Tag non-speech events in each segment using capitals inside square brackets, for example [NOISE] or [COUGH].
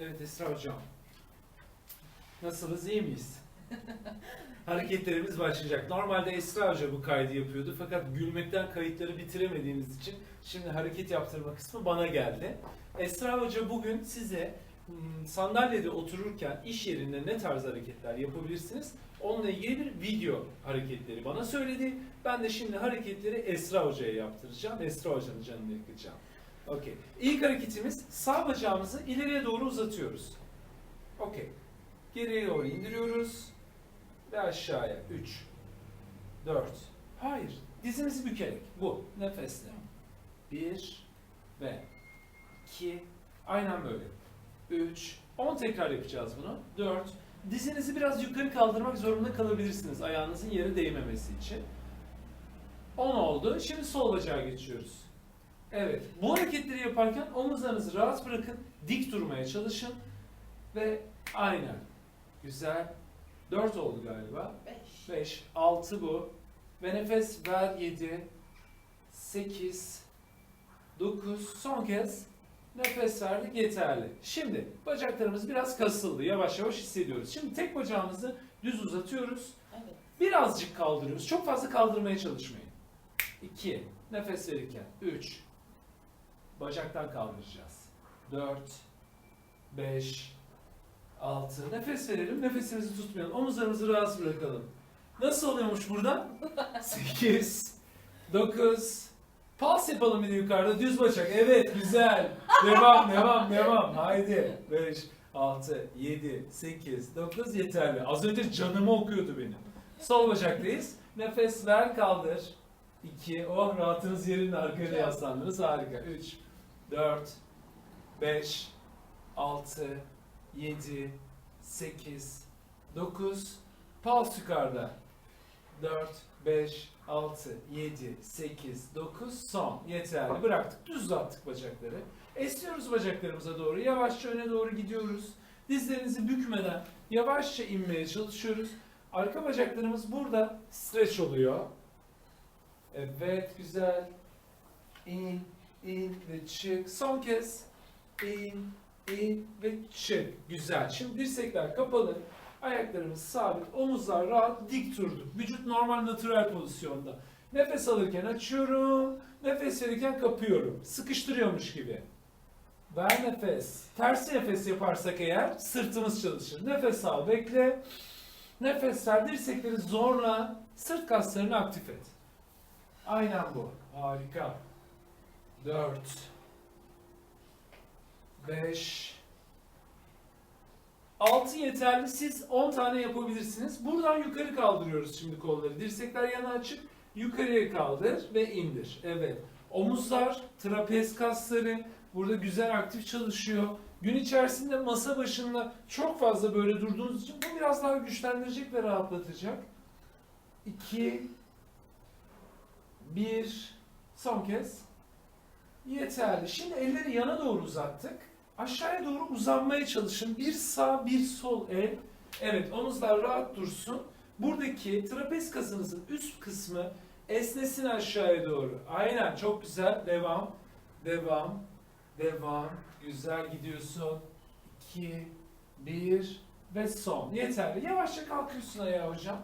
Evet Esra Hocam. Nasılız, iyi miyiz? [LAUGHS] Hareketlerimiz başlayacak. Normalde Esra Hoca bu kaydı yapıyordu fakat gülmekten kayıtları bitiremediğimiz için şimdi hareket yaptırma kısmı bana geldi. Esra Hoca bugün size hmm, sandalyede otururken iş yerinde ne tarz hareketler yapabilirsiniz? Onunla ilgili bir video hareketleri bana söyledi. Ben de şimdi hareketleri Esra Hoca'ya yaptıracağım. Esra Hoca'nın canını yakacağım. Okey. İlk hareketimiz sağ bacağımızı ileriye doğru uzatıyoruz. Okey. Geriye doğru indiriyoruz. Ve aşağıya. 3, 4. Hayır. Dizimizi bükerek. Bu. Nefesle. 1 ve 2. Aynen böyle. 3. 10 tekrar yapacağız bunu. 4. Dizinizi biraz yukarı kaldırmak zorunda kalabilirsiniz. Ayağınızın yere değmemesi için. 10 oldu. Şimdi sol bacağa geçiyoruz. Evet. Bu hareketleri yaparken omuzlarınızı rahat bırakın. Dik durmaya çalışın. Ve aynen. Güzel. 4 oldu galiba. 5. 5, 6 bu. Ve nefes ver 7, 8, 9. Son kez nefes verdik yeterli. Şimdi bacaklarımız biraz kasıldı. Yavaş yavaş hissediyoruz. Şimdi tek bacağımızı düz uzatıyoruz. Evet. Birazcık kaldırıyoruz. Çok fazla kaldırmaya çalışmayın. 2. Nefes verirken. 3. Bacaktan kaldıracağız. 4. 5. 6. Nefes verelim. Nefesimizi tutmayalım. Omuzlarımızı rahat bırakalım. Nasıl oluyormuş burada? [LAUGHS] 8. 9. Pas yapalım bir de yukarıda. Düz bacak. Evet güzel. Devam devam devam. Haydi. 5. 6, 7, 8, 9 yeterli. Az önce canımı okuyordu benim. Sol bacaktayız. Nefes ver kaldır. 2. Oh rahatınız yerinde arkaya yaslandınız. Harika. 3, 4, 5, 6, 7, 8, 9. Pulse yukarıda. 4, 5, 6, 7, 8, 9. Son. Yeterli. Bıraktık. Düz uzattık bacakları. Esniyoruz bacaklarımıza doğru. Yavaşça öne doğru gidiyoruz. Dizlerinizi bükmeden yavaşça inmeye çalışıyoruz. Arka bacaklarımız burada streç oluyor. Evet güzel. İn, in ve çık. Son kez. İn, in ve çık. Güzel. Şimdi dirsekler kapalı. Ayaklarımız sabit. Omuzlar rahat. Dik durduk. Vücut normal natural pozisyonda. Nefes alırken açıyorum. Nefes verirken kapıyorum. Sıkıştırıyormuş gibi. Ver nefes. Tersi nefes yaparsak eğer sırtımız çalışır. Nefes al, bekle. Nefes ver, dirsekleri zorla, sırt kaslarını aktif et. Aynen bu. Harika. 4 5 6 yeterli. Siz 10 tane yapabilirsiniz. Buradan yukarı kaldırıyoruz şimdi kolları. Dirsekler yana açık. Yukarıya kaldır ve indir. Evet. Omuzlar, trapez kasları burada güzel aktif çalışıyor. Gün içerisinde masa başında çok fazla böyle durduğunuz için bu biraz daha güçlendirecek ve rahatlatacak. 2 1 Son kez. Yeterli. Şimdi elleri yana doğru uzattık. Aşağıya doğru uzanmaya çalışın. Bir sağ, bir sol el. Evet, omuzlar rahat dursun. Buradaki trapez kasınızın üst kısmı esnesin aşağıya doğru. Aynen, çok güzel. Devam, devam, devam. Güzel gidiyorsun. 2, 1 ve son. Yeterli. Yavaşça kalkıyorsun ayağa hocam.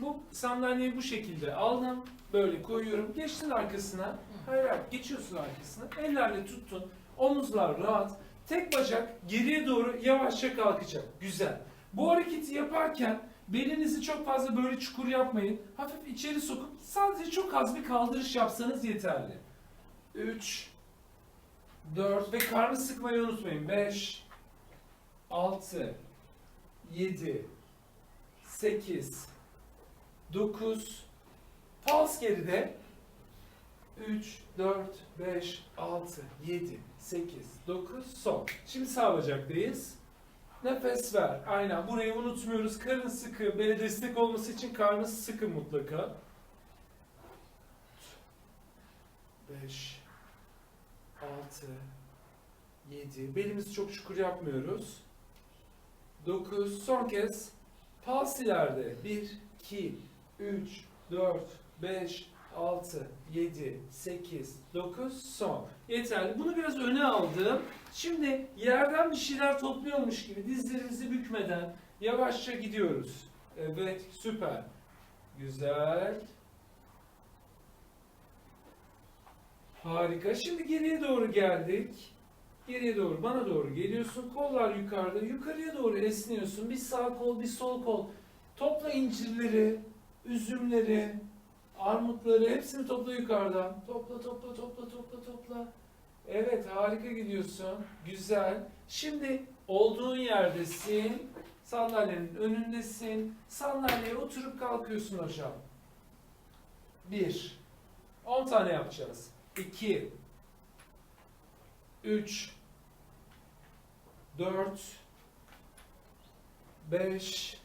Bu sandalyeyi bu şekilde aldım. Böyle koyuyorum. Geçtin arkasına. Hayır hayır. Geçiyorsun arkasına. Ellerle tuttun. Omuzlar rahat. Tek bacak geriye doğru yavaşça kalkacak. Güzel. Bu hareketi yaparken belinizi çok fazla böyle çukur yapmayın. Hafif içeri sokup sadece çok az bir kaldırış yapsanız yeterli. 3 4 ve karnı sıkmayı unutmayın. 5 6 7 8 9 Pals geride 3, 4, 5, 6, 7, 8, 9, son. Şimdi sağ bacaktayız. Nefes ver. Aynen. Burayı unutmuyoruz. Karın sıkı. Bele destek olması için karnı sıkı mutlaka. 5, 6, 7. Belimizi çok çukur yapmıyoruz. 9. Son kez. Pals ileride. 1, 2, 3, 4, 5, 6, 7, 8, 9, son. Yeterli. Bunu biraz öne aldım. Şimdi yerden bir şeyler topluyormuş gibi dizlerimizi bükmeden yavaşça gidiyoruz. Evet, süper. Güzel. Harika. Şimdi geriye doğru geldik. Geriye doğru, bana doğru geliyorsun. Kollar yukarıda. Yukarıya doğru esniyorsun. Bir sağ kol, bir sol kol. Topla incirleri, üzümleri, armutları hepsini topla yukarıdan. Topla, topla, topla, topla, topla. Evet, harika gidiyorsun. Güzel. Şimdi olduğun yerdesin. Sandalyenin önündesin. Sandalyeye oturup kalkıyorsun hocam. Bir. 10 tane yapacağız. 2 3 4 5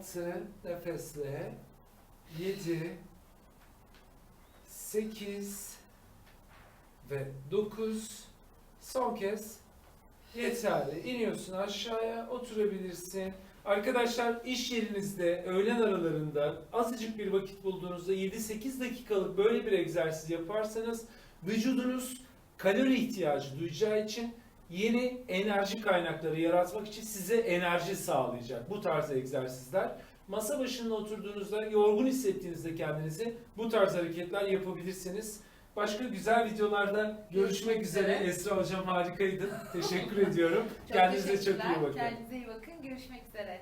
6 nefesle 7 8 ve 9 son kez yeterli. İniyorsun aşağıya oturabilirsin. Arkadaşlar iş yerinizde öğlen aralarında azıcık bir vakit bulduğunuzda 7-8 dakikalık böyle bir egzersiz yaparsanız vücudunuz kalori ihtiyacı duyacağı için yeni enerji kaynakları yaratmak için size enerji sağlayacak bu tarz egzersizler. Masa başında oturduğunuzda yorgun hissettiğinizde kendinizi bu tarz hareketler yapabilirsiniz. Başka güzel videolarda görüşmek üzere. Esra hocam harikaydın. [LAUGHS] Teşekkür ediyorum. Çok Kendinize çok iyi bakın. Kendinize iyi bakın. Görüşmek üzere.